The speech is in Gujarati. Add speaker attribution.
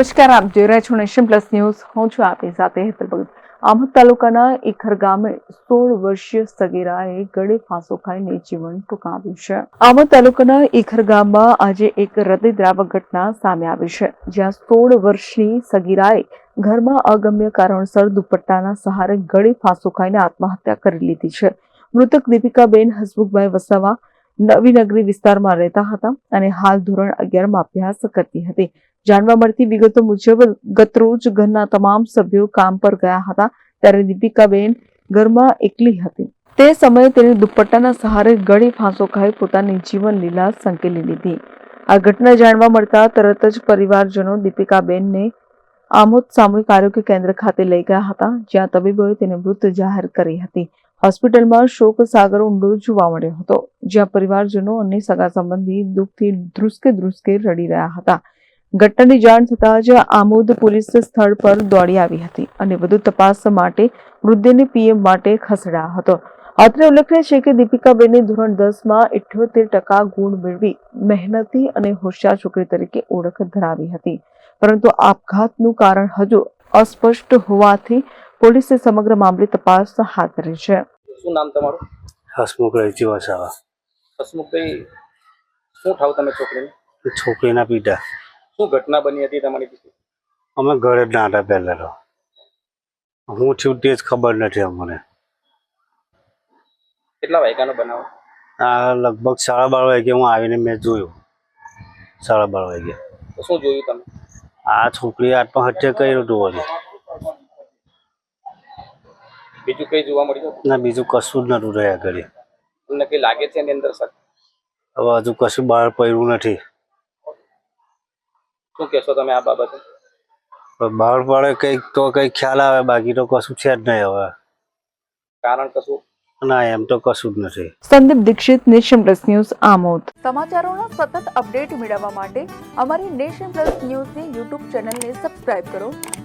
Speaker 1: નમસ્કાર, આપ જોઈ રહ્યા છો નેશન પ્લસ ન્યૂઝ. હું છું આપની સાથે હેતલ ભગત. આમોદ તાલુકાના ઇખર ગામે સોળ વર્ષીય સગીરાએ ગળે ફાંસો ખાઈને જીવન ટૂંકાવ્યું છે. આમોદ તાલુકાના ઇખર ગામમાં આજે એક હૃદયદ્રાવક ઘટના સામે આવી છે. જ્યાં સોળ વર્ષની સગીરાએ ઘરમાં અગમ્ય કારણસર દુપટ્ટાના સહારે ગળે ફાંસો ખાઈને આત્મહત્યા કરી લીધી છે. મૃતક દીપિકાબેન હસમુખભાઈ વસાવા નવીનગરી વિસ્તારમાં રહેતા હતા અને હાલ ધોરણ અગિયારમાં અભ્યાસ કરતી હતી. જાણવા મળતી વિગતો મુજબ ગતરોજ ઘરના તમામ સભ્યો કામ પર ગયા હતા ત્યારે દીપિકાબેન ઘરમાં એકલી હતી. તે સમયે તેને દુપટ્ટાના સહારે ગળે ફાંસો ખાઈ પોતાની જીવન લીલા સંકેલી લીધી. આ ઘટના જાણવા મળતા તરત જ પરિવારજનો દીપિકાબેનને આમોદ સામૂહિક આરોગ્ય કેન્દ્ર ખાતે લઈ ગયા હતા, જ્યાં તબીબોએ તેને મૃત જાહેર કરી હતી. હોસ્પિટલમાં શોક સાગર ઊંડો જોવા મળ્યો હતો, જ્યાં પરિવારજનો અને સગા સંબંધી દુઃખથી ધ્રુસકે ધ્રુસકે રડી રહ્યા હતા. ઘટનાની જાણ થતાં જ આમોદ પોલીસ સ્થળ પર દોડી આવી હતી અને વધુ તપાસ માટે મૃતદેહને પીએમ માટે ખસેડાયો હતો. અત્રે ઉલ્લેખનીય છે કે દીપિકાબેને ધોરણ દસમાં ઇઠ્યોતેર ટકા ગુણ મેળવી મહેનતી અને હોશિયાર છોકરી તરીકે ઓળખ ધરાવી હતી. પરંતુ આપઘાતનું કારણ હજુ અસ્પષ્ટ હોવાથી પોલીસે સમગ્ર મામલે તપાસ હાથ ધરી છે.
Speaker 2: શું નામ તમારું?
Speaker 3: હસમુખ ચિવાસાવા વસાવા
Speaker 2: હસમુખભાઈ શું થાવ તમે છોકરીને?
Speaker 3: છોકરીના પિતા
Speaker 2: શું ઘટના બની હતી તમારી
Speaker 3: અમે ઘરે જ નાટા પહેલા તો હું છું તે જ ખબર નથી અમને.
Speaker 2: કેટલા વાગ્યાનો બનાવ?
Speaker 3: આ લગભગ સાડા બાર વાગે હું આવીને મેં જોયું. સાડા બાર વાગે.
Speaker 2: શું જોયું તમે?
Speaker 3: આ છોકરી આત્મહત્યા કર્યું હતું
Speaker 2: બીજું કઈ જોવા મળ્યું
Speaker 3: ના બીજું કશું જ નતું રહ્યા ઘરે.
Speaker 2: તમને કઈ લાગે છે એની અંદર સર?
Speaker 3: હવે હજુ કશું બહાર પડ્યું નથી.
Speaker 2: શું કહેશો તમે આ બાબતે?
Speaker 3: બહાર પડે કંઈક તો કંઈક ખ્યાલ આવે બાકી તો કશું છે જ નહીં હવે.
Speaker 2: કારણ કશું?
Speaker 3: ના એમ તો કશું જ નથી.
Speaker 1: Sandeep Dikshit nation plus news Amod. સમાચારોનો સતત અપડેટ મેળવવા માટે અમારી નેશન પ્લસ ન્યૂઝની યુટ્યુબ ચેનલને સબસ્ક્રાઇબ કરો.